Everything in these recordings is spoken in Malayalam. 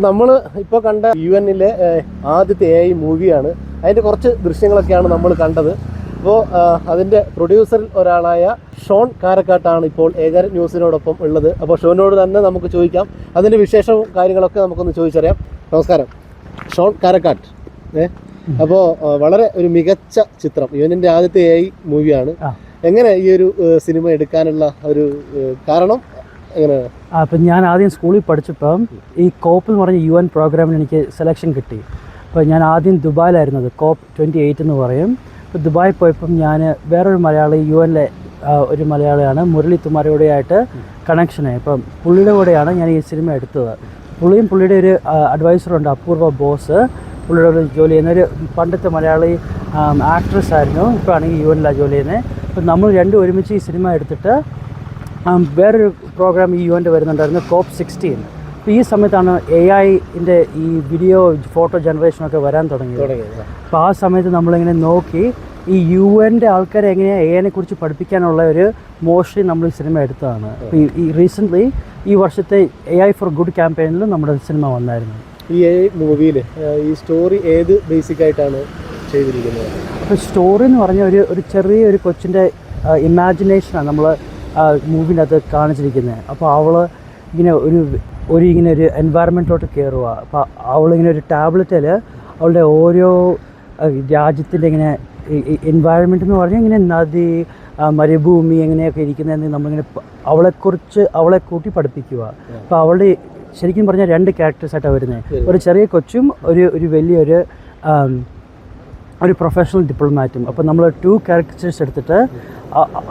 അപ്പോൾ നമ്മൾ ഇപ്പോൾ കണ്ട യു എന്നിലെ ആദ്യത്തെ എ ഐ മൂവിയാണ്. അതിന്റെ കുറച്ച് ദൃശ്യങ്ങളൊക്കെയാണ് നമ്മൾ കണ്ടത്. അപ്പോൾ അതിന്റെ പ്രൊഡ്യൂസറിൽ ഒരാളായ ഷോൺ കാരക്കാട്ടാണ് ഇപ്പോൾ ഏകർ ന്യൂസിനോടൊപ്പം ഉള്ളത്. അപ്പോൾ ഷോനോട് തന്നെ നമുക്ക് ചോദിക്കാം. അതിന്റെ വിശേഷവും കാര്യങ്ങളൊക്കെ നമുക്കൊന്ന് ചോദിച്ചറിയാം. നമസ്കാരം. ഷോൺ കാരക്കാട്ട്. ഏ അപ്പോൾ വളരെ ഒരു മികച്ച ചിത്രം. യുവനിന്റെ ആദ്യത്തെ എ ഐ മൂവിയാണ്. എങ്ങനെ ഈ ഒരു സിനിമ എടുക്കാനുള്ള ഒരു കാരണം അപ്പം ഞാൻ ആദ്യം സ്കൂളിൽ പഠിച്ചപ്പം ഈ കോപ്പ് എന്ന് പറഞ്ഞ യു എൻ പ്രോഗ്രാമിന് എനിക്ക് സെലക്ഷൻ കിട്ടി. അപ്പോൾ ഞാൻ ആദ്യം ദുബായിലായിരുന്നത് കോപ്പ് ട്വന്റി എയ്റ്റ് എന്ന് പറയും. അപ്പോൾ ദുബായിൽ പോയപ്പം ഞാൻ വേറൊരു മലയാളി യു എനിലെ ഒരു മലയാളിയാണ് മുരളി തുമാരയോടെയായിട്ട് കണക്ഷനായി അപ്പം പുള്ളിയുടെ കൂടെയാണ് ഞാൻ ഈ സിനിമ എടുത്തത്. പുള്ളിയും പുള്ളിയുടെ ഒരു അഡ്വൈസറുണ്ട് അപൂർവ ബോസ്. പുള്ളിയുടെ ജോലി ചെയ്യുന്ന ഒരു പണ്ടത്തെ മലയാളി ആക്ട്രസ് ആയിരുന്നു. ഇപ്പോൾ ആണെങ്കിൽ യു എനിലാണ് ജോലി ചെയ്യുന്നത്. അപ്പം നമ്മൾ രണ്ടും ഒരുമിച്ച് ഈ സിനിമ എടുത്തിട്ട് വേറൊരു പ്രോഗ്രാം ഈ യുവന്റെ വരുന്നുണ്ടായിരുന്നു കോപ്പ് സിക്സ്റ്റീൻ അപ്പോൾ ഈ സമയത്താണ് എ ഐന്റെ ഈ വീഡിയോ ഫോട്ടോ ജനറേഷനൊക്കെ വരാൻ തുടങ്ങിയത്. അപ്പോൾ ആ. സമയത്ത് നമ്മളിങ്ങനെ നോക്കി ഈ യു എന്റെ ആൾക്കാരെ എങ്ങനെയാണ് എ ഐനെ കുറിച്ച് പഠിപ്പിക്കാനുള്ള ഒരു മോഷൻ നമ്മൾ ഈ സിനിമ എടുത്തതാണ്. ഈ- റീസെന്റ്ലി ഈ വർഷത്തെ എ ഐ ഫോർ ഗുഡ് ക്യാമ്പയിനിൽ നമ്മുടെ സിനിമ വന്നായിരുന്നു. ഈ മൂവിയിൽ ഈ സ്റ്റോറി ഏത് ബേസിക് ആയിട്ടാണ് ചെയ്തിരിക്കുന്നത്? അപ്പോൾ സ്റ്റോറി എന്ന് പറഞ്ഞ ഒരു ഒരു ചെറിയ ഒരു കൊച്ചിന്റെ ഇമാജിനേഷനാണ് നമ്മൾ മൂവിന്റെ അകത്ത് കാണിച്ചിരിക്കുന്നത് അപ്പോൾ അവൾ ഇങ്ങനെ ഒരു ഒരു ഇങ്ങനെ ഒരു എൻവയറമെന്റിലോട്ട് കയറുക അപ്പോൾ അവളിങ്ങനെ ഒരു ടാബ്ലറ്റിൽ അവളുടെ ഓരോ രാജ്യത്തിന്റെ ഇങ്ങനെ എൻവയറമെന്റ് എന്ന് പറഞ്ഞാൽ ഇങ്ങനെ നദി മരുഭൂമി എങ്ങനെയൊക്കെ ഇരിക്കുന്നതെന്ന് നമ്മളിങ്ങനെ അവളെക്കുറിച്ച് അവളെ കൂട്ടി പഠിപ്പിക്കുക അപ്പോൾ അവളുടെ ശരിക്കും പറഞ്ഞാൽ രണ്ട് ക്യാരക്ടേഴ്സായിട്ടാണ് വരുന്നത് ഒരു ചെറിയ കൊച്ചും ഒരു ഒരു വലിയൊരു ഒരു പ്രൊഫഷണൽ ഡിപ്ലോമാറ്റും അപ്പോൾ നമ്മൾ ടു ക്യാരക്ടേഴ്സ് എടുത്തിട്ട്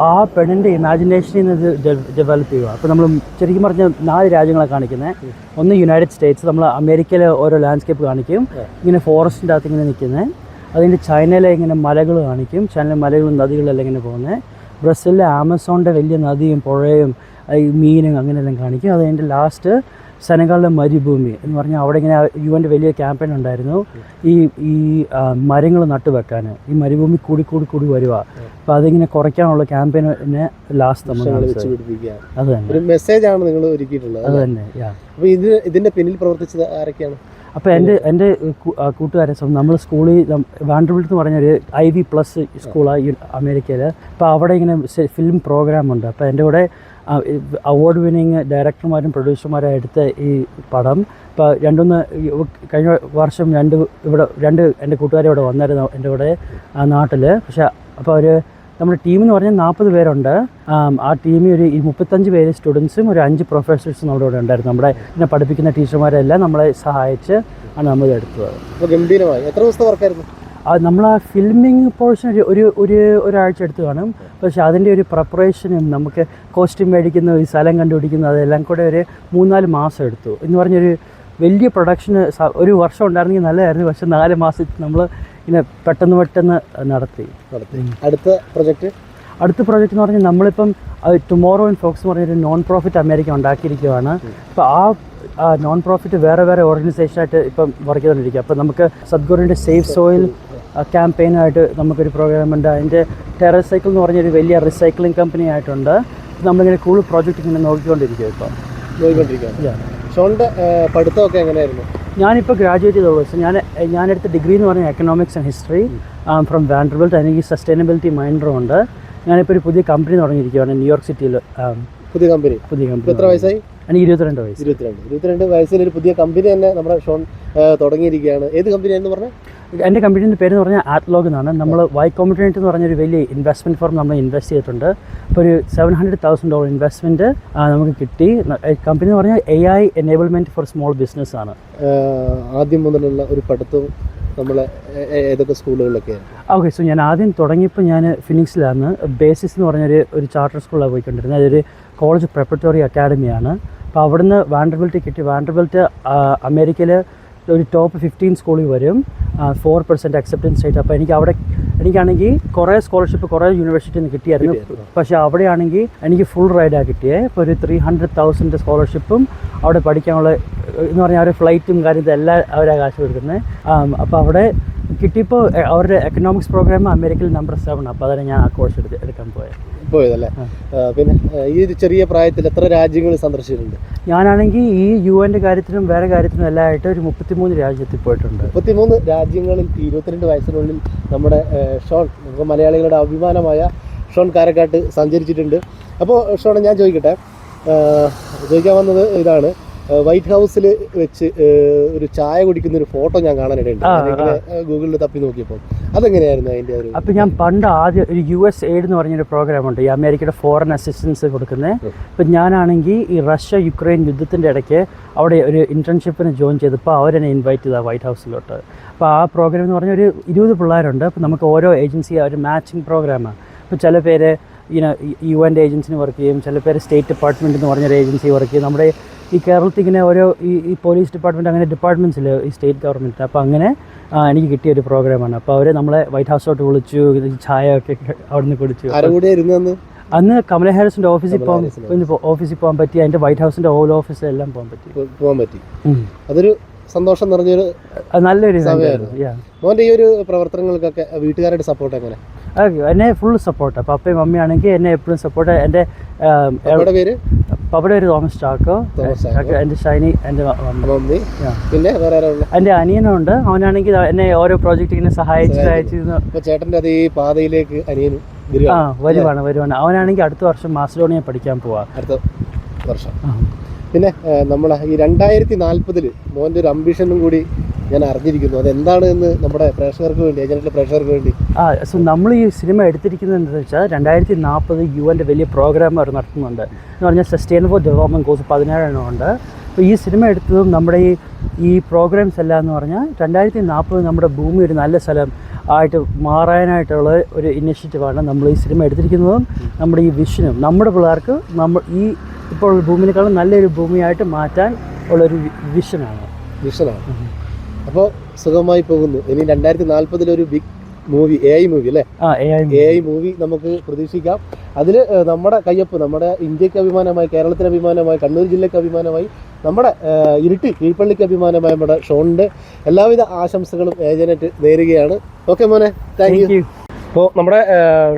ആ- പെണ്ണിന്റെ ഇമാജിനേഷനിൽ നിന്ന് ഡെവലപ്പ് ചെയ്യുക അപ്പോൾ നമ്മൾ ശരിക്കും പറഞ്ഞ നാല് രാജ്യങ്ങളെ കാണിക്കുന്നത് ഒന്ന് യുണൈറ്റഡ് സ്റ്റേറ്റ്സ് നമ്മൾ അമേരിക്കയിലെ ഓരോ ലാൻഡ്സ്കേപ്പ് കാണിക്കും. ഇങ്ങനെ ഫോറസ്റ്റിന്റെ അകത്ത് ഇങ്ങനെ നിൽക്കുന്നത് അതിന്റെ ചൈനയിലെ ഇങ്ങനെ മലകൾ കാണിക്കും. ചൈനയിലെ മലകളും നദികളെല്ലാം ഇങ്ങനെ പോകുന്നത് ബ്രസീലിലെ ആമസോണിന്റെ വലിയ നദിയും പുഴയും ഈ മീനും അങ്ങനെയെല്ലാം കാണിക്കും. അത് അതിന്റെ ലാസ്റ്റ് സെനഗാളിലെ മരുഭൂമി എന്ന് പറഞ്ഞാൽ അവിടെ ഇങ്ങനെ യുവന്റെ വലിയ ക്യാമ്പയിൻ ഉണ്ടായിരുന്നു. ഈ ഈ മരങ്ങൾ നട്ടുവെക്കാൻ ഈ മരുഭൂമി കൂടി കൂടി കൂടി വരിക അപ്പോൾ അതിങ്ങനെ കുറയ്ക്കാനുള്ള ക്യാമ്പയിനെ ലാസ്റ്റ് നമ്മൾ അത് തന്നെ. ഒരു മെസ്സേജാണ് നിങ്ങൾ ഒരുക്കിയിട്ടുള്ളത് അത് തന്നെ യാ അപ്പൊ ഇത് ഇതിന്റെ പിന്നിൽ പ്രവർത്തിച്ചത് ആരൊക്കെയാണ്? അപ്പോൾ എന്റെ എന്റെ കൂട്ടുകാരെ നമ്മൾ സ്കൂളിൽ വാൻഡർബിൾട്ട് എന്ന് പറഞ്ഞൊരു ഐ വി പ്ലസ് സ്കൂളാണ് അമേരിക്കയിൽ അപ്പോൾ അവിടെ ഇങ്ങനെ ഫിലിം പ്രോഗ്രാം ഉണ്ട്. അപ്പോൾ എന്റെ കൂടെ അവാർഡ് വിന്നിങ് ഡയറക്ടർമാരും പ്രൊഡ്യൂസർമാരും എടുത്ത ഈ പടം. ഇപ്പോൾ രണ്ടൊന്ന് കഴിഞ്ഞ വർഷം രണ്ട് ഇവിടെ രണ്ട് എന്റെ കൂട്ടുകാരെ ഇവിടെ വന്നായിരുന്നു എന്റെ കൂടെ നാട്ടിൽ പക്ഷേ അപ്പോൾ അവർ നമ്മുടെ ടീം എന്ന് പറഞ്ഞാൽ നാൽപ്പത് പേരുണ്ട്. ആം, ടീമിൽ ഒരു ഈ മുപ്പത്തഞ്ച് പേര് സ്റ്റുഡൻസും ഒരു അഞ്ച് പ്രൊഫസേഴ്സും നമ്മുടെ ഇവിടെ ഉണ്ടായിരുന്നു. നമ്മുടെ ഇതിനെ പഠിപ്പിക്കുന്ന ടീച്ചർമാരെല്ലാം നമ്മളെ സഹായിച്ച് ആണ് നമ്മൾ എടുത്തത്. ഗംഭീരമായി. എത്ര ദിവസത്തെ വർക്കായിരുന്നു ആ നമ്മൾ ആ ഫിൽമിങ് പോർഷൻ ഒരു ഒരു ഒരു ഒരാഴ്ച എടുത്ത് കാണും. പക്ഷേ അതിന്റെ ഒരു പ്രിപ്പറേഷനും നമുക്ക് കോസ്റ്റ്യൂം മേടിക്കുന്ന ഈ സ്ഥലം കണ്ടുപിടിക്കുന്ന അതെല്ലാം കൂടെ ഒരു മൂന്നാൽ മാസം എടുത്തു. എന്ന് പറഞ്ഞൊരു വലിയ പ്രൊഡക്ഷന് ഒരു വർഷം ഉണ്ടായിരുന്നെങ്കിൽ നല്ലതായിരുന്നു. പക്ഷെ നാല് മാസം നമ്മൾ ഇങ്ങനെ പെട്ടെന്ന് പെട്ടെന്ന് നടത്തി. നടത്തി. അടുത്ത പ്രൊജക്റ്റ്? അടുത്ത പ്രോജക്റ്റ് എന്ന് പറഞ്ഞാൽ നമ്മളിപ്പം ടുമോറോ ഇൻ ഫോക്സ് എന്ന് പറഞ്ഞൊരു നോൺ പ്രോഫിറ്റ് അമേരിക്ക ഉണ്ടാക്കിയിരിക്കുകയാണ് അപ്പോൾ ആ നോൺ പ്രോഫിറ്റ് വേറെ വേറെ ഓർഗനൈസേഷനായിട്ട് ഇപ്പം വർക്ക് ചെയ്തുകൊണ്ടിരിക്കുക അപ്പോൾ നമുക്ക് സദ്ഗുരുവിന്റെ സേഫ് സോയിൽ ക്യാമ്പയിനായിട്ട് നമുക്കൊരു പ്രോഗ്രാം ഉണ്ട്. അതിന്റെ ടെറസൈക്കിൾ എന്ന് പറഞ്ഞൊരു വലിയ റീസൈക്ലിംഗ് കമ്പനി ആയിട്ടുണ്ട്. നമ്മളിങ്ങനെ കൂടുതൽ പ്രോജക്റ്റ് ഇങ്ങനെ നോക്കിക്കൊണ്ടിരിക്കുക ഇപ്പോൾ നോക്കിക്കൊണ്ടിരിക്കുക പഠിത്തമൊക്കെ എങ്ങനെയായിരുന്നു? ഞാനിപ്പോൾ ഗ്രാജുവേറ്റ് ചെയ്ത സോ ഞാൻ ഞാനെടുത്ത ഡിഗ്രി എന്ന് പറഞ്ഞാൽ economics and history from Vanderbilt എനിക്ക് സസ്റ്റൈനബിലിറ്റി മൈൻഡറും ഉണ്ട്. ഞാനിപ്പോൾ ഒരു പുതിയ കമ്പനി തുടങ്ങിയിരിക്കുകയാണ് ന്യൂയോർക്ക് സിറ്റിയിൽ പുതിയ കമ്പനി പുതിയ കമ്പനി എത്ര വയസ്സായി? എനിക്ക് ഇരുപത്തിരണ്ട് വയസ്സ്. ഇരുപത്തിരണ്ട്. ഇരുപത്തിരണ്ട് വയസ്സിൽ ഒരു പുതിയ കമ്പനി തന്നെ നമ്മുടെ ഷോൺ തുടങ്ങിയിരിക്കുകയാണ്. ഏത് കമ്പനിയാണെന്ന് പറഞ്ഞാൽ എന്റെ കമ്പനിയുടെ പേര് എന്ന് പറഞ്ഞാൽ ആറ്റ്ലോഗ് എന്നാണ്. നമ്മൾ വൈ കോമിറ്റേറ്റ് എന്ന് പറഞ്ഞൊരു വലിയ ഇൻവെസ്റ്റ്മെന്റ് ഫോം നമ്മൾ ഇൻവെസ്റ്റ് ചെയ്തിട്ടുണ്ട്. അപ്പോൾ ഒരു seven hundred thousand dollar investment നമുക്ക് കിട്ടി. കമ്പനി എന്ന് പറഞ്ഞാൽ A I enablement for small business ആണ്. ആദ്യം മുതലുള്ള ഒരു പഠിത്തവും നമ്മൾ ഏതൊക്കെ സ്കൂളുകളിലൊക്കെ ഓക്കെ സോ ഞാൻ ആദ്യം തുടങ്ങിയപ്പോൾ ഞാൻ ഫിനിക്സിലാണ് ബേസിസ് എന്ന് പറഞ്ഞൊരു ഒരു ചാർട്ടർ സ്കൂളിലാണ് പോയിക്കൊണ്ടിരുന്നത്. അതൊരു കോളേജ് പ്രിപ്പറേറ്ററി അക്കാഡമിയാണ് അപ്പോൾ അവിടുന്ന് വാൻഡർബിൾട്ട് കിട്ടി. വാൻഡർബിൽറ്റ് അമേരിക്കയിൽ ഒരു ടോപ്പ് ഫിഫ്റ്റീൻ സ്കൂളിൽ വരും. ഫോർ പെർസെന്റ് അക്സെപ്റ്റൻസ് റേറ്റ് അപ്പോൾ എനിക്ക് അവിടെ എനിക്കാണെങ്കിൽ കുറേ സ്കോളർഷിപ്പ് കുറേ യൂണിവേഴ്സിറ്റിയിൽ നിന്ന് കിട്ടിയായിരുന്നു. പക്ഷേ അവിടെയാണെങ്കിൽ എനിക്ക് ഫുൾ റൈഡാണ് കിട്ടിയത് ഇപ്പോൾ ഒരു ത്രീ ഹൺഡ്രഡ് തൗസൻഡ് സ്കോളർഷിപ്പും അവിടെ പഠിക്കാനുള്ള എന്ന് പറഞ്ഞാൽ അവരുടെ ഫ്ലൈറ്റും കാര്യത്തിൽ എല്ലാം അവരാണ് കാശ് കൊടുക്കുന്നത് അപ്പോൾ അവിടെ കിട്ടിയപ്പോൾ അവരുടെ എക്കണോമിക്സ് പ്രോഗ്രാം അമേരിക്കയിൽ നമ്പർ സെവൻ അപ്പോൾ അതാണ് ഞാൻ ആ കോഴ്സ് എടുത്ത് എടുക്കാൻ പോയത്. പോയതല്ലേ? പിന്നെ ഈ ഒരു ചെറിയ പ്രായത്തിൽ എത്ര രാജ്യങ്ങൾ സന്ദർശിച്ചിട്ടുണ്ട്? ഞാനാണെങ്കിൽ ഈ യു എന്റെ കാര്യത്തിനും വേറെ കാര്യത്തിനും എല്ലാം ആയിട്ട് ഒരു മുപ്പത്തിമൂന്ന് രാജ്യത്തിൽ പോയിട്ടുണ്ട്. മുപ്പത്തിമൂന്ന് രാജ്യങ്ങളിൽ ഇരുപത്തിരണ്ട് വയസ്സിനുള്ളിൽ നമ്മുടെ ഷോൺ നമുക്ക് മലയാളികളുടെ അഭിമാനമായ ഷോൺ കാരക്കാട്ട് സഞ്ചരിച്ചിട്ടുണ്ട്. അപ്പോൾ ഷോൺ ഞാൻ ചോദിക്കട്ടെ? ചോദിക്കാൻ വന്നത് ഇതാണ്. വൈറ്റ് ഹൗസിൽ വെച്ച് ഒരു ചായ കുടിക്കുന്ന ഒരു ഫോട്ടോ ഞാൻ കാണാനിടയുണ്ട് ഗൂഗിളിൽ തപ്പി നോക്കിയപ്പോൾ. അതെങ്ങനെയായിരുന്നു അതിന്റെ ഒരു അപ്പം ഞാൻ പണ്ട് ആദ്യം ഒരു യു എസ് എയ്ഡ് എന്ന് പറഞ്ഞൊരു പ്രോഗ്രാം ഉണ്ട്. ഈ അമേരിക്കയുടെ ഫോറിൻ അസിസ്റ്റൻസ് കൊടുക്കുന്നത് ഇപ്പം ഞാനാണെങ്കിൽ ഈ റഷ്യ യുക്രൈൻ യുദ്ധത്തിന്റെ ഇടയ്ക്ക് അവിടെ ഒരു ഇന്റേൺഷിപ്പിന് ജോയിൻ ചെയ്തപ്പോൾ അവരെന്നെ ഇൻവൈറ്റ് ചെയ്താൽ വൈറ്റ് ഹൗസിലോട്ട് അപ്പോൾ ആ പ്രോഗ്രാം എന്ന് പറഞ്ഞാൽ ഒരു ഇരുപത് പിള്ളേരുണ്ട്. അപ്പോൾ നമുക്ക് ഓരോ ഏജൻസി ഒരു മാച്ചിങ് പ്രോഗ്രാമാണ് ഇപ്പോൾ ചില പേര് ഇങ്ങനെ യു എന്റെ ഏജൻസിന് വർക്ക് ചെയ്യും. ചില പേര് സ്റ്റേറ്റ് ഡിപ്പാർട്ട്മെന്റ് എന്ന് പറഞ്ഞൊരു ഏജൻസി വർക്ക് ചെയ്യും. നമ്മുടെ ഈ കേരളത്തിൽ ഇങ്ങനെ ഓരോ ഈ ഈ പോലീസ് ഡിപ്പാർട്ട്മെന്റ് അങ്ങനെ ഡിപ്പാർട്ട്മെന്റ്സിൽ ഈ സ്റ്റേറ്റ് ഗവൺമെന്റ് അപ്പോൾ അങ്ങനെ എനിക്ക് കിട്ടിയ ഒരു പ്രോഗ്രാമാണ് അപ്പോൾ അവർ നമ്മളെ വൈറ്റ് ഹൗസിലോട്ട് വിളിച്ചു ചായ ഒക്കെ അവിടുന്ന് കുടിച്ചു. ആരും കൂടെ ഇരുന്നെന്ന് അന്ന്? കമല ഹാരിസിന്റെ ഓഫീസിൽ പോകാൻ ഓഫീസിൽ പോകാൻ പറ്റി. അതിന്റെ വൈറ്റ് ഹൗസിന്റെ ഓൾ ഓഫീസിൽ എല്ലാം പോകാൻ പറ്റി. പോകാൻ പറ്റി. അതൊരു സന്തോഷം നിറഞ്ഞൊരു നല്ലൊരു. മോന്റെ ഈ ഒരു പ്രവർത്തനങ്ങൾക്കൊക്കെ വീട്ടുകാരുടെ സപ്പോർട്ട് എങ്ങനെ? എന്നെ ഫുൾ സപ്പോർട്ട് പപ്പയും മമ്മിയാണെങ്കിൽ എന്നെ എപ്പോഴും സപ്പോർട്ട് എന്റെ അവരുടെ പേര് പപ്പയുടെ ഒരു തോമസ് ചാക്കോ എന്റെ. എന്റെ ഷൈനി എന്റെ മമ്മി Yeah. പിന്നെ വേറെ ആരാ എന്റെ അനിയനുണ്ട്. അവനാണെങ്കിൽ എന്നെ ഓരോ പ്രോജക്റ്റ് ഇങ്ങനെ സഹായിച്ച് സഹായിച്ചിരുന്നു. പാതയിലേക്ക് അനിയനും ആ വരുവാണ് വരുവാണ്. അവനാണെങ്കിൽ അടുത്ത വർഷം മാസിഡോണിയ പഠിക്കാൻ പോവാ. അടുത്ത വർഷം. പിന്നെ നമ്മളെ ഈ രണ്ടായിരത്തി നാല്പതിൽ മോന്റെ ഒരു അംബിഷനും കൂടി ഞാൻ അറിഞ്ഞിരിക്കുന്നു. അതെന്താണ് എന്ന് നമ്മുടെ പ്രേക്ഷകർക്ക് വേണ്ടി ഏജന്റിലെ പ്രേക്ഷകർക്ക് വേണ്ടി. ആ സോ നമ്മൾ ഈ സിനിമ എടുത്തിരിക്കുന്നത് എന്താണെന്ന് വെച്ചാൽ രണ്ടായിരത്തി നാൽപ്പത് യു എന്റെ വലിയ പ്രോഗ്രാം അവർ നടത്തുന്നുണ്ട്. എന്ന് പറഞ്ഞാൽ സസ്റ്റൈനബിൾ ഡെവലപ്മെന്റ് കോഴ്സ് പതിനേഴെണ്ണം ഉണ്ട്. അപ്പോൾ ഈ സിനിമ എടുത്തതും നമ്മുടെ ഈ ഈ പ്രോഗ്രാംസ് എല്ലാം എന്ന് പറഞ്ഞാൽ രണ്ടായിരത്തി നാൽപ്പത് നമ്മുടെ ഭൂമി ഒരു നല്ല സ്ഥലം ആയിട്ട് മാറാനായിട്ടുള്ള ഒരു ഇനിഷ്യേറ്റീവാണ് നമ്മൾ ഈ സിനിമ എടുത്തിരിക്കുന്നതും നമ്മുടെ ഈ വിഷനും നമ്മുടെ പിള്ളേർക്ക് നമ്മൾ ഈ ഇപ്പോൾ ഭൂമിനേക്കാളും നല്ലൊരു ഭൂമിയായിട്ട് മാറ്റാൻ ഉള്ളൊരു വിഷനാണ് വിഷനാണ് അപ്പോൾ സുഖമായി പോകുന്നു. ഇനി രണ്ടായിരത്തി നാൽപ്പതിലൊരു big movie A I movie അല്ലേ? ആ എ ഐ മൂവി നമുക്ക് പ്രതീക്ഷിക്കാം. അതിൽ നമ്മുടെ കയ്യൊപ്പ് നമ്മുടെ ഇന്ത്യയ്ക്ക് അഭിമാനമായി കേരളത്തിന് അഭിമാനമായി കണ്ണൂർ ജില്ലയ്ക്ക് അഭിമാനമായി നമ്മുടെ ഇരുട്ടി കീഴ്പള്ളിക്ക് അഭിമാനമായ നമ്മുടെ ഷോണിന്റെ എല്ലാവിധ ആശംസകളും ഏജനറ്റ് നേരുകയാണ്. ഓക്കെ മോനെ. താങ്ക് യു അപ്പോൾ നമ്മുടെ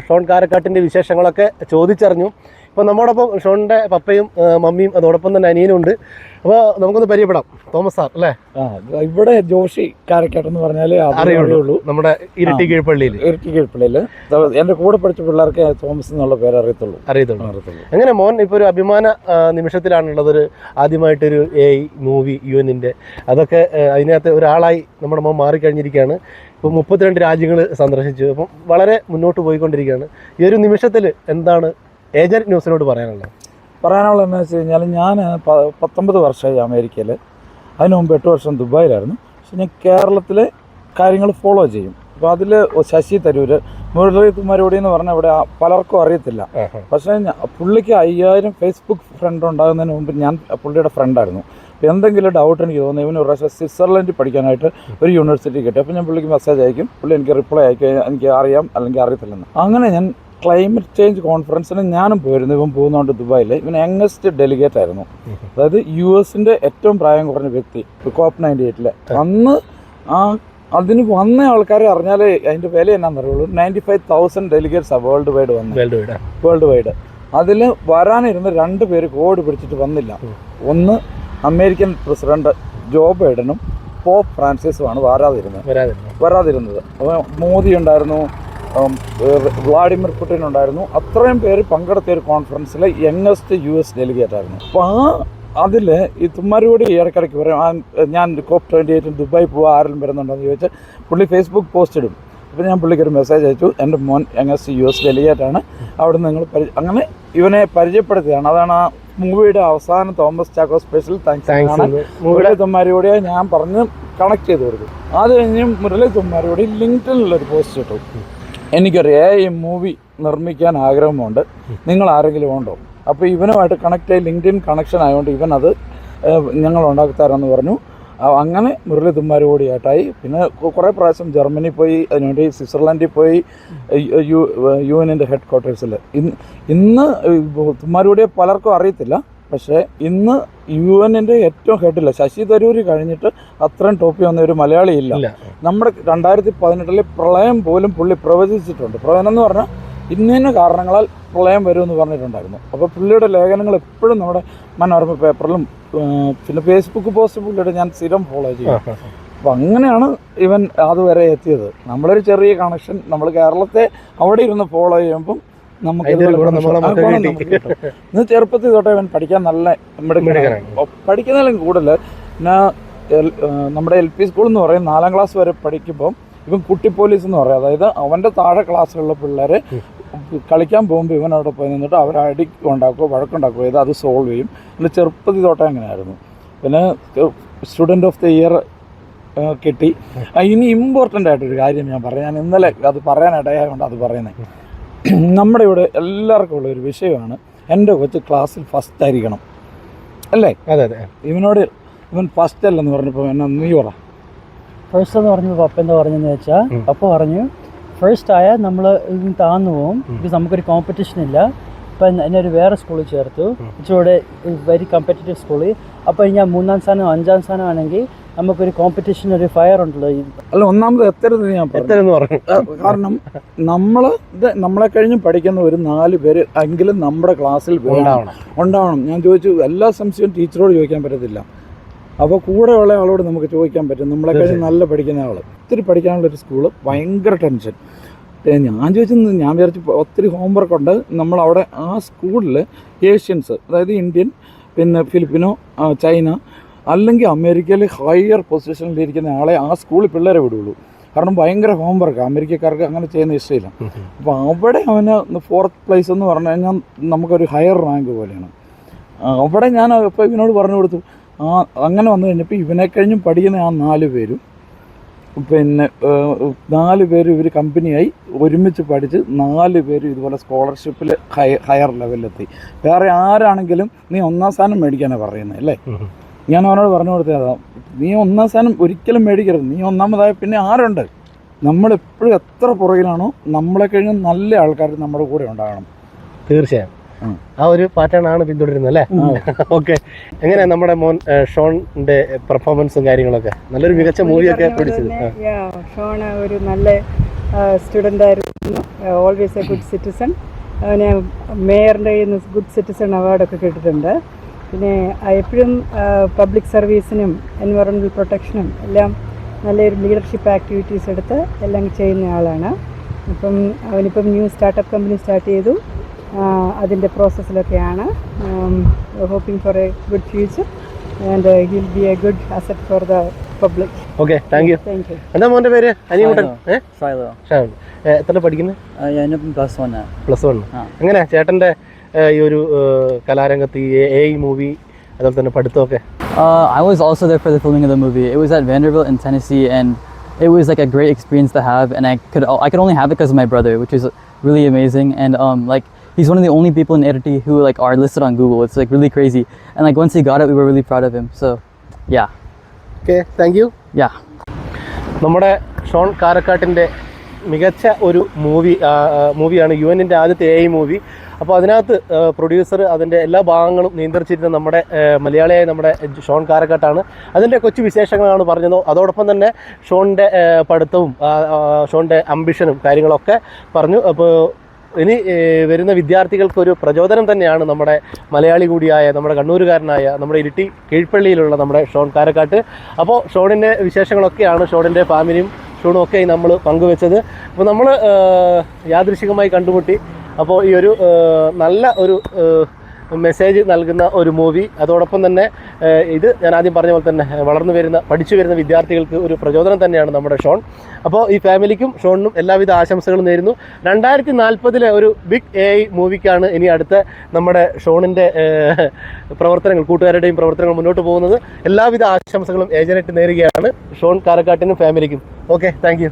ഷോൺ കാരക്കാട്ടിന്റെ വിശേഷങ്ങളൊക്കെ ചോദിച്ചറിഞ്ഞു. ഇപ്പോൾ നമ്മോടൊപ്പം ഷോണിന്റെ പപ്പയും മമ്മിയും അതോടൊപ്പം തന്നെ അനിയനും ഉണ്ട്. അപ്പോൾ നമുക്കൊന്ന് പരിചയപ്പെടാം. തോമസ് സാർ അല്ലേ? ആ ഇവിടെ ജോഷി കാരക്കാട്ട് എന്ന് പറഞ്ഞാൽ അറിയുള്ളൂ. നമ്മുടെ ഇരിട്ടി കീഴ്പള്ളിയിൽ ഇരട്ടി കീഴ്പള്ളിയിൽ എന്റെ കൂടെ പഠിച്ച പിള്ളേർക്ക് തോമസ് എന്നുള്ള പേര് അറിയത്തുള്ളൂ. അറിയത്തുള്ളൂ. അറിയത്തുള്ളൂ. അങ്ങനെ മോൻ ഇപ്പോൾ ഒരു അഭിമാന നിമിഷത്തിലാണുള്ളത് ഒരു ആദ്യമായിട്ടൊരു എ ഐ മൂവി യു എന്നിന്റെ അതൊക്കെ അതിനകത്ത് ഒരാളായി നമ്മുടെ മോൻ മാറിക്കഴിഞ്ഞിരിക്കുകയാണ്. ഇപ്പോൾ മുപ്പത്തിരണ്ട് രാജ്യങ്ങൾ സന്ദർശിച്ചു. അപ്പം വളരെ മുന്നോട്ട് പോയിക്കൊണ്ടിരിക്കുകയാണ്. ഈ ഒരു നിമിഷത്തിൽ എന്താണ് ഏജന്റ് ന്യൂസിനോട് പറയാനുള്ളത്? പറയാനുള്ളത് എന്താ വെച്ച് കഴിഞ്ഞാൽ ഞാൻ പത്തൊമ്പത് വർഷമായി അമേരിക്കയിൽ അതിനു മുമ്പ് എട്ട് വർഷം ദുബായിലായിരുന്നു. പക്ഷെ ഞാൻ കേരളത്തിലെ കാര്യങ്ങൾ ഫോളോ ചെയ്യും. അപ്പോൾ അതിൽ ശശി തരൂർ മുരളീകുമാരോടി എന്ന് പറഞ്ഞാൽ ഇവിടെ പലർക്കും അറിയത്തില്ല. പക്ഷേ പുള്ളിക്ക് അയ്യായിരം ഫേസ്ബുക്ക് ഫ്രണ്ട് ഉണ്ടാകുന്നതിന് മുമ്പ് ഞാൻ പുള്ളിയുടെ ഫ്രണ്ടായിരുന്നു. അപ്പോൾ എന്തെങ്കിലും ഡൗട്ട് എനിക്ക് തോന്നുന്നു ഇവന് ഒരു പ്രാവശ്യം സ്വിറ്റ്സർലൻഡിൽ പഠിക്കാനായിട്ട് ഒരു യൂണിവേഴ്സിറ്റി കിട്ടി. അപ്പോൾ ഞാൻ പുള്ളിക്ക് മെസ്സേജ് അയക്കും. പുള്ളി എനിക്ക് റിപ്ലൈ അയക്കും എനിക്ക് അറിയാം അല്ലെങ്കിൽ അറിയത്തില്ലെന്ന്. അങ്ങനെ ഞാൻ ക്ലൈമറ്റ് ചേഞ്ച് കോൺഫറൻസിന് ഞാനും പോയിരുന്നു. ഇവൻ പോകുന്നതുകൊണ്ട് ദുബായിൽ ഇവൻ യങ്ങസ്റ്റ് ഡെലിഗേറ്റ് ആയിരുന്നു. അതായത് യു എസിന്റെ ഏറ്റവും പ്രായം കുറഞ്ഞ വ്യക്തി കോപ്പ് നയന്റി എയ്റ്റിലെ. അന്ന് ആ അതിന് വന്ന ആൾക്കാരെ അറിഞ്ഞാലേ അതിന്റെ വില എന്നാന്ന് അറിയുള്ളൂ നയന്റി ഫൈവ് തൗസൻഡ് ഡെലിഗേറ്റ്സ് ആണ് വേൾഡ് വൈഡ് വന്നത്. വേൾഡ് വൈഡ് വേൾഡ് വൈഡ് അതിൽ വരാനിരുന്ന രണ്ട് പേര് കോഡ് പിടിച്ചിട്ട് വന്നില്ല. ഒന്ന് അമേരിക്കൻ പ്രസിഡന്റ് ജോ ബൈഡനും പോപ്പ് ഫ്രാൻസിസുമാണ് വരാതിരുന്നത്. വരാതിരുന്നു വരാതിരുന്നത്. അപ്പോൾ മോദി ഉണ്ടായിരുന്നു. വ്ളാഡിമിർ പുടിൻ ഉണ്ടായിരുന്നു. അത്രയും പേര് പങ്കെടുത്ത ഒരു കോൺഫറൻസിലെ യങ്ങസ്റ്റ് യു എസ് ഡെലിഗേറ്റ് ആയിരുന്നു അപ്പോൾ ആ അതിൽ ഈ തുമ്മാരോട് ഇടയ്ക്കിടയ്ക്ക് പറയും ഞാൻ കോപ്പ് ട്വന്റി എയ്റ്റിൽ ദുബായ് പോവാ ആരെങ്കിലും വരുന്നുണ്ടോയെന്ന് ചോദിച്ചാൽ പുള്ളി ഫേസ്ബുക്ക് പോസ്റ്റ് ഇടും. അപ്പോൾ ഞാൻ പുള്ളിക്ക് ഒരു മെസ്സേജ് അയച്ചു എന്റെ മോൻ യങ്ങസ്റ്റ് യു എസ് ഡെലിഗേറ്റ് ആണ് അവിടെ നിന്ന് നിങ്ങൾ പരി അങ്ങനെ ഇവനെ പരിചയപ്പെടുത്തുകയാണ് അതാണ് ആ മൂവിയുടെ അവസാനം Thomas Chacko special thanks thanks Murali തുമ്മാരിയോടെ ഞാൻ പറഞ്ഞ് കണക്ട് ചെയ്ത് കൊടുക്കും അത് കഴിഞ്ഞ് മുരളി തുമ്മാരിയോട് ലിങ്ക്ഡിനിലൊരു പോസ്റ്റ് ഇട്ടു. എനിക്കൊരു എ ഐ മൂവി നിർമ്മിക്കാൻ ആഗ്രഹമുണ്ട്. നിങ്ങൾ ആരെങ്കിലും ഉണ്ടോ? അപ്പോൾ ഇവനുമായിട്ട് കണക്ട് ആയി ലിങ്ക്ഡിൻ കണക്ഷൻ ആയതുകൊണ്ട് ഇവൻ അത് ഞങ്ങൾ ഉണ്ടാക്കി തരാമെന്ന് പറഞ്ഞു. അങ്ങനെ മുരളി തുമ്മാരുകൂടിയായിട്ടായി പിന്നെ കുറേ പ്രാവശ്യം ജർമ്മനി പോയി അതിനുവേണ്ടി സ്വിറ്റ്സർലൻഡിൽ പോയി യു- യു എന്റെ ഹെഡ് ക്വാർട്ടേഴ്സിൽ ഇന്ന് ഇന്ന് തുമ്മാരുകൂടിയെ പലർക്കും അറിയത്തില്ല. പക്ഷേ ഇന്ന് യു എന്നിന്റെ ഏറ്റവും ഹെഡില്ല ശശി തരൂര് കഴിഞ്ഞിട്ട് അത്രയും ടോപ്പി വന്ന ഒരു മലയാളി ഇല്ല. നമ്മുടെ രണ്ടായിരത്തി പതിനെട്ടിലെ പ്രളയം പോലും പുള്ളി പ്രവചിച്ചിട്ടുണ്ട്. പ്രവചനം എന്ന് പറഞ്ഞാൽ ഇന്നിന്ന ഇന്ന കാരണങ്ങളാൽ പ്രളയം വരുമെന്ന് പറഞ്ഞിട്ടുണ്ടായിരുന്നു. അപ്പോൾ പുള്ളിയുടെ ലേഖനങ്ങൾ എപ്പോഴും നമ്മുടെ മനോരമ പേപ്പറിലും പിന്നെ ഫേസ്ബുക്ക് പോസ്റ്റ് പുള്ളിയുടെ ഞാൻ സ്ഥിരം ഫോളോ ചെയ്യും അപ്പം അങ്ങനെയാണ് ഇവൻ അതുവരെ എത്തിയത്. നമ്മളൊരു ചെറിയ കണക്ഷൻ നമ്മൾ കേരളത്തെ അവിടെ ഇരുന്ന് ഫോളോ ചെയ്യുമ്പം നമുക്ക്. ഇന്ന് ചെറുപ്പത്തിൽ തൊട്ടേ ഇവൻ പഠിക്കാൻ നല്ല പഠിക്കുന്നതിലും കൂടുതൽ. പിന്നെ നമ്മുടെ എൽ പി സ്കൂൾ എന്ന് പറയും നാലാം ക്ലാസ് വരെ പഠിക്കുമ്പോൾ ഇവൻ കുട്ടി പോലീസ് എന്ന് പറയും. അതായത് അവന്റെ താഴെ ക്ലാസ്സിലുള്ള പിള്ളേർ കളിക്കാൻ പോകുമ്പോൾ ഇവൻ അവിടെ പോയി നിന്നിട്ട് അവർ അടി ഉണ്ടാക്കുകയോ വഴക്കുണ്ടാക്കുകയോ ചെയ്ത് അത് സോൾവ് ചെയ്യും. പിന്നെ ചെറുപ്പത്തിൽ തൊട്ടേ അങ്ങനെയായിരുന്നു. പിന്നെ സ്റ്റുഡന്റ് ഓഫ് ദി ഇയർ കിട്ടി. ഇനി ഇമ്പോർട്ടന്റ് ആയിട്ടൊരു കാര്യം ഞാൻ പറയാം. ഞാൻ ഇന്നലെ അത് പറയാനിടയായതുകൊണ്ട് അത് പറയുന്നത് നമ്മുടെ ഇവിടെ എല്ലാവർക്കും ഉള്ള ഒരു വിഷയമാണ് എന്റെ കൊച്ച് ക്ലാസ്സിൽ ഫസ്റ്റ് ആയിരിക്കണം. അല്ലേ? അതെ അതെ. ഇവനോട് ഇവൻ ഫസ്റ്റ് അല്ലെന്ന് പറഞ്ഞപ്പോൾ എന്നാ നീ പറ. ഫസ്റ്റ് എന്ന് പറഞ്ഞപ്പോൾ പപ്പ എന്താ പറഞ്ഞെന്ന് വെച്ചാൽ പപ്പ പറഞ്ഞു ഫസ്റ്റ് ആയാൽ നമ്മൾ താന്നു പോകും ഇത് നമുക്കൊരു കോമ്പറ്റീഷൻ ഇല്ല. അപ്പം എന്നെ ഒരു വേറെ സ്കൂളിൽ ചേർത്തു. ഇച്ചിരി വെരി കോമ്പറ്റേറ്റീവ് സ്കൂളിൽ അപ്പോൾ ഞാൻ മൂന്നാം സ്ഥാനം അഞ്ചാം സ്ഥാനം ആണെങ്കിൽ നമുക്കൊരു കോമ്പറ്റീഷൻ ഒരു ഫയർ ഉണ്ടല്ലോ അല്ല ഒന്നാമത് എത്തരുത് ഞാൻ പറഞ്ഞു. എത്ര എന്ന് പറഞ്ഞു കാരണം നമ്മൾ ഇത് നമ്മളെ കഴിഞ്ഞ് പഠിക്കുന്ന ഒരു നാല് പേര് എങ്കിലും നമ്മുടെ ക്ലാസ്സിൽ ഉണ്ടാവണം. ഉണ്ടാവണം. ഞാൻ ചോദിച്ചു എല്ലാ സംശയവും ടീച്ചറോട് ചോദിക്കാൻ പറ്റത്തില്ല. അപ്പോൾ കൂടെയുള്ള ആളോട് നമുക്ക് ചോദിക്കാൻ പറ്റും. നമ്മളെ കഴിഞ്ഞ് നല്ല പഠിക്കുന്ന ആൾ ഒത്തിരി പഠിക്കാനുള്ള ഒരു സ്കൂൾ ഭയങ്കര ടെൻഷൻ ഞാൻ ചോദിച്ചത് ഞാൻ വിചാരിച്ചു ഒത്തിരി ഹോംവർക്ക് ഉണ്ട്. നമ്മൾ അവിടെ ആ സ്കൂളിൽ ഏഷ്യൻസ് അതായത് ഇന്ത്യൻ പിന്നെ ഫിലിപ്പിനോ ചൈന അല്ലെങ്കിൽ അമേരിക്കയിൽ ഹയർ പൊസിഷനിലിരിക്കുന്ന ആളെ ആ സ്കൂളിൽ പിള്ളേരെ വിടുള്ളൂ. കാരണം ഭയങ്കര ഹോംവർക്ക് അമേരിക്കക്കാർക്ക് അങ്ങനെ ചെയ്യുന്ന ഇഷ്ടമില്ല അപ്പോൾ അവിടെ അവന് ഫോർത്ത് പ്ലേസ് എന്ന് പറഞ്ഞു കഴിഞ്ഞാൽ നമുക്കൊരു ഹയർ റാങ്ക് പോലെയാണ്. അവിടെ ഞാൻ ഇപ്പോൾ ഇവനോട് പറഞ്ഞു കൊടുത്തു. ആ അങ്ങനെ വന്നു കഴിഞ്ഞപ്പോൾ ഇവനെ കഴിഞ്ഞും പഠിക്കുന്ന ആ നാല് പേരും പിന്നെ നാല് പേര് ഇവർ കമ്പനിയായി ഒരുമിച്ച് പഠിച്ച് നാല് പേരും ഇതുപോലെ സ്കോളർഷിപ്പിൽ ഹയർ ലെവലിലെത്തി വേറെ ആരാണെങ്കിലും നീ ഒന്നാം സ്ഥാനം മേടിക്കാനാണ് പറയുന്നത് അല്ലേ. ഞാൻ അവനോട് പറഞ്ഞു കൊടുത്തതാ നീ ഒന്നാം സ്ഥാനം ഒരിക്കലും മേടിക്കരുത്. നീ ഒന്നാമതായ പിന്നെ ആരുണ്ട്? നമ്മളെപ്പോഴും എത്ര പുറകിലാണോ നമ്മളെ കഴിഞ്ഞ നല്ല ആൾക്കാർ നമ്മുടെ കൂടെ ഉണ്ടാകണം. തീർച്ചയായും. ആ. ഒരു പാറ്റേൺ ആണ് പിന്തുടരുന്നത് അല്ലേ? ഓക്കെ. എങ്ങനെയാ നമ്മുടെ മോൻ ഷോണിന്റെ പെർഫോമൻസും കാര്യങ്ങളൊക്കെ? നല്ലൊരു മികച്ച മൂവിയൊക്കെ പിടിച്ചത്. ഷോൺ ഒരു നല്ല സ്റ്റുഡന്റ് ആയിരുന്നു. ഓൾവേസ് എ ഗുഡ് സിറ്റിസൺ അവന് മേയറിന്റെ കയ്യിൽ നിന്ന് ഗുഡ് സിറ്റിസൺ അവാർഡൊക്കെ കിട്ടിയിട്ടുണ്ട്. പിന്നെ എപ്പോഴും പബ്ലിക് സർവീസിനും എൻവയറമെന്റൽ പ്രൊട്ടക്ഷനും എല്ലാം നല്ലൊരു ലീഡർഷിപ്പ് ആക്ടിവിറ്റീസ് എടുത്ത് എല്ലാം ചെയ്യുന്ന ആളാണ്. അപ്പം അവനിപ്പം ന്യൂ സ്റ്റാർട്ടപ്പ് കമ്പനി സ്റ്റാർട്ട് ചെയ്തു. അതിന്റെ പ്രോസസ്സിലൊക്കെയാണ് hoping for a good future and will be a good asset for the public okay thank you thank you എന്താ മോന്റെ പേര്? എത്ര പഠിക്കുന്നത് ഞാൻ പ്ലസ് വൺ പ്ലസ് വൺ. എങ്ങനെ ചേട്ടന്റെ ഏ, ഈ ഒരു കലാരംഗത്ത് ഈ എ മൂവി അതുപോലെ തന്നെ പഠിത്തമൊക്കെ Uh, I was also there for the filming of the movie. It was at Vanderbilt in Tennessee, and it was like a great experience to have. And I could I could only have it because of my brother, which is really amazing. And um, like he's one of the only people in Iriti who like are listed on Google. It's like really crazy. And like once he got it, we were really proud of him. So yeah, okay thank you yeah. നമ്മുടെ ഷോൺ കാരക്കാട്ടിന്റെ മികച്ച ഒരു മൂവി മൂവിയാണ് യു എന്നിന്റെ ആദ്യത്തെ എ ഐ മൂവി അപ്പോൾ അതിനകത്ത് പ്രൊഡ്യൂസർ അതിന്റെ എല്ലാ ഭാഗങ്ങളും നിയന്ത്രിച്ചിരുന്ന നമ്മുടെ മലയാളിയായ നമ്മുടെ ഷോൺ കാരക്കാട്ടാണ്. അതിന്റെ കൊച്ചു വിശേഷങ്ങളാണ് പറഞ്ഞത്. അതോടൊപ്പം തന്നെ ഷോണിന്റെ പഠിത്തവും ഷോണിന്റെ അംബിഷനും കാര്യങ്ങളൊക്കെ പറഞ്ഞു. അപ്പോൾ ഇനി വരുന്ന വിദ്യാർത്ഥികൾക്കൊരു പ്രചോദനം തന്നെയാണ് നമ്മുടെ മലയാളി കൂടിയായ നമ്മുടെ കണ്ണൂരുകാരനായ നമ്മുടെ ഇരിട്ടി കീഴ്പ്പള്ളിയിലുള്ള നമ്മുടെ ഷോൺ കാരക്കാട്ട്. അപ്പോൾ ഷോണിന്റെ വിശേഷങ്ങളൊക്കെയാണ് ഷോണിന്റെ ഫാമിലിയും ഷോണും ഒക്കെ നമ്മൾ പങ്കുവെച്ചത്. അപ്പോൾ നമ്മൾ യാദൃശികമായി കണ്ടുമുട്ടി. അപ്പോൾ ഈ ഒരു നല്ല ഒരു മെസ്സേജ് നൽകുന്ന ഒരു മൂവി അതോടൊപ്പം തന്നെ ഇത് ഞാൻ ആദ്യം പറഞ്ഞ പോലെ തന്നെ വളർന്നു വരുന്ന പഠിച്ചു വരുന്ന വിദ്യാർത്ഥികൾക്ക് ഒരു പ്രചോദനം തന്നെയാണ് നമ്മുടെ ഷോൺ. അപ്പോൾ ഈ ഫാമിലിക്കും ഷോണിനും എല്ലാവിധ ആശംസകളും നേരുന്നു. രണ്ടായിരത്തി നാൽപ്പതിലെ ഒരു ബിഗ് എ ഐ മൂവിക്കാണ് ഇനി അടുത്ത നമ്മുടെ ഷോണിന്റെ പ്രവർത്തനങ്ങൾ കൂട്ടുകാരുടെയും പ്രവർത്തനങ്ങൾ മുന്നോട്ട് പോകുന്നത്. എല്ലാവിധ ആശംസകളും ഏജനറ്റ് നേരുകയാണ് ഷോൺ കാരക്കാട്ടിനും ഫാമിലിക്കും. Okay thank you